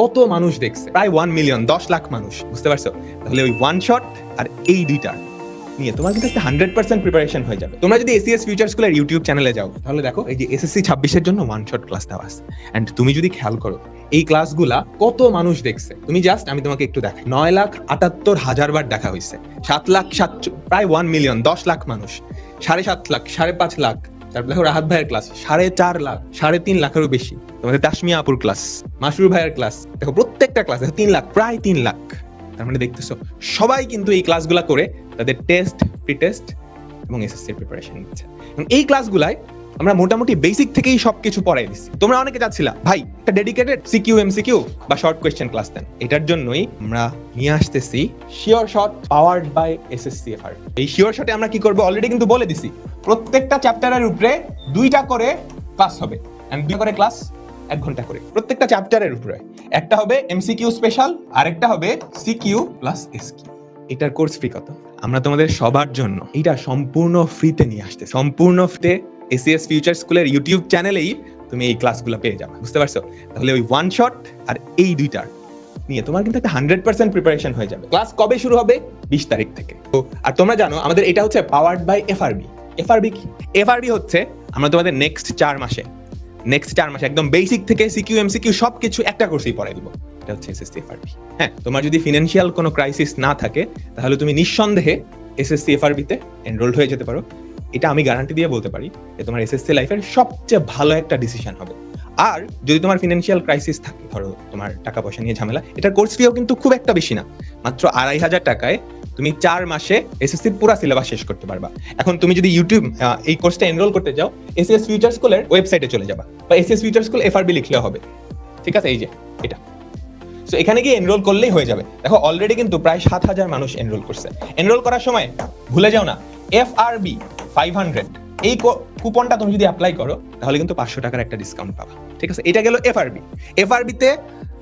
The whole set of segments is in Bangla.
কত মানুষ দেখছে? প্রায় ওয়ান মিলিয়ন দশ লাখ মানুষ, বুঝতে পারছ? তাহলে ওই ওয়ান শট আর এই দুইটা নিয়ে তোমার কিন্তু একটা হান্ড্রেড পার্সেন্ট প্রিপারেশন হয়ে যাবে। তোমরা যদি এসিএস ফিউচার স্কুলের ইউটিউব চ্যানেলে যাও, তাহলে দেখো এই যে এসএসসি ছাব্বিশের জন্য ওয়ান শট ক্লাস দেওয়া আছে। অ্যান্ড তুমি যদি খেয়াল করো, এই ক্লাসগুলা কত মানুষ দেখছে? তুমি জাস্ট আমি তোমাকে একটু দেখাই। নয় লাখ আটাত্তর হাজার বার দেখা হয়েছে। সাত লাখ সাত প্রায় ওয়ান মিলিয়ন দশ লাখ মানুষ। সাড়ে সাত লাখ, সাড়ে পাঁচ লাখ তারপর দেখো রাহাত ভাইয়ের ক্লাস সাড়ে চার লাখ, সাড়ে তিন লাখেরও বেশি। তোমাদের তাসমিয়া আপুর ক্লাস মাসুর ভাইয়ের ক্লাস দেখো প্রত্যেকটা ক্লাস তিন লাখ, প্রায় তিন লাখ। তার মানে দেখতেছো, সবাই কিন্তু এই ক্লাসগুলো করে তাদের টেস্ট প্রি এবং এসএসসির প্রিপারেশন নিচ্ছে। এবং এই ক্লাসগুলায় আমরা মোটামুটি বেসিক থেকেই সবকিছু পড়াই দিচ্ছি তোমরা অনেকে যাচ্ছিলা, ভাই, একটা ডেডিকেটেড সিকিউ এমসিকিউ বা শর্ট কোয়েশ্চেন ক্লাস দেন। এটার জন্যই আমরা নিয়ে আসতেছি sure shot powered by SSC FR এই শিওর শটে আমরা কি করব? অলরেডি কিন্তু বলে দিছি, প্রত্যেকটা চ্যাপ্টারের উপরে দুইটা করে ক্লাস হবে। And দুইটা করে ক্লাস এক ঘণ্টা করে। প্রত্যেকটা চ্যাপ্টারের উপরে। একটা হবে এমসিকিউ স্পেশাল আরেকটা হবে সিকিউ প্লাস এসকিউ এটার কোর্স ফি কত? আমরা তোমাদের সবার জন্য এটা সম্পূর্ণ ফ্রিতে নিয়ে আসতে। সম্পূর্ণ ফ্রিতে এসিএস ফিউচার স্কুলের ইউটিউব চ্যানেলেই তুমি এই ক্লাসগুলো পেয়ে যাবে, বুঝতে পারছ? তাহলে ওই ওয়ান শট আর এই দুইটার নিয়ে তোমার কিন্তু একটা হান্ড্রেড পার্সেন্ট প্রিপারেশন হয়ে যাবে। ক্লাস কবে শুরু হবে? বিশ তারিখ থেকে। তো, আর তোমরা জানো, আমাদের এটা হচ্ছে পাওয়ার্ড বাই এফআরবি এফআরবি কি? এফআরবি হচ্ছে আমরা তোমাদের নেক্সট চার মাসে নেক্সট চার মাসে একদম বেসিক থেকে সিকিউ এমসিকিউ সব কিছু একটা কোর্সেই পড়াই দিব। এটা হচ্ছে এসএসসি এফআরবি হ্যাঁ তোমার যদি ফিনান্সিয়াল কোনো ক্রাইসিস না থাকে, তাহলে তুমি নিঃসন্দেহে এসএসসি এফআরবিতে এনরোল্ড হয়ে যেতে পারো। এটা আমি গ্যারান্টি দিয়ে বলতে পারি যে তোমার এসএসসি লাইফের সবচেয়ে ভালো একটা ডিসিশন হবে। আর যদি তোমার ফিনান্সিয়াল ক্রাইসিস থাকে, ধরো তোমার টাকা পয়সা নিয়ে ঝামেলা, এটার কোর্স ফিও কিন্তু খুব একটা বেশি না। মাত্র আড়াই হাজার টাকায় তুমি চার মাসে এসএসসির পুরো সিলেবাস শেষ করতে পারবা। এখন তুমি যদি ইউটিউব এই কোর্সটা এনরোল করতে চাও এসএস ফিউচার স্কুলের ওয়েবসাইটে চলে যাবা। বা এসএস ফিউচার স্কুল এফআরবি লিখলে হবে। ঠিক আছে? এই যে, এটা। সো এখানে গিয়ে এনরোল করলেই হয়ে যাবে। দেখো অলরেডি কিন্তু প্রায় সাত হাজার মানুষ এনরোল করছে। এনরোল করার সময় ভুলে যাও না F R B five hundred এই কুপনটা তুমি যদি অ্যাপ্লাই করো, তাহলে কিন্তু পাঁচশো টাকার একটা ডিসকাউন্ট পাবা। ঠিক আছে? এটা গেল এফআরবি এফআরবিতে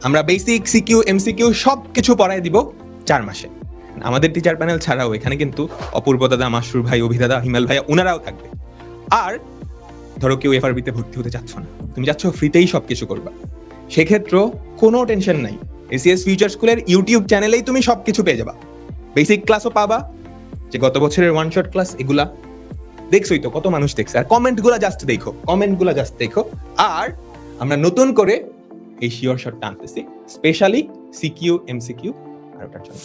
আমরা বেসিক সিকিউ এমসিকিউ সব কিছু পড়াই দিব চার মাসে। আমাদের টিচার প্যানেল ছাড়াও এখানে কিন্তু অপূর্ব দাদা মাসুর ভাই অভিদাদা হিমেল ভাইয়া ওনারাও থাকবে। আর ধরো কেউ এফআরবিতে ভর্তি হতে চাচ্ছ না। তুমি যাচ্ছ ফ্রিতেই সব কিছু করবা। সেক্ষেত্রেও কোনো টেনশন নাই। এসিএস ফিউচার স্কুলের ইউটিউব চ্যানেলেই তুমি সব কিছু পেয়ে যাবা। বেসিক ক্লাসও পাবা। যে গত বছরের ওয়ান শট ক্লাস এগুলা দেখছোই তো কত মানুষ দেখছে। আর কমেন্টগুলা জাস্ট দেখো কমেন্টগুলা জাস্ট দেখো। আর আমরা নতুন করে এই শিওর শটটা আনতেছি স্পেশালি সিকিউ এমসিকিউ আর ওটার জন্য।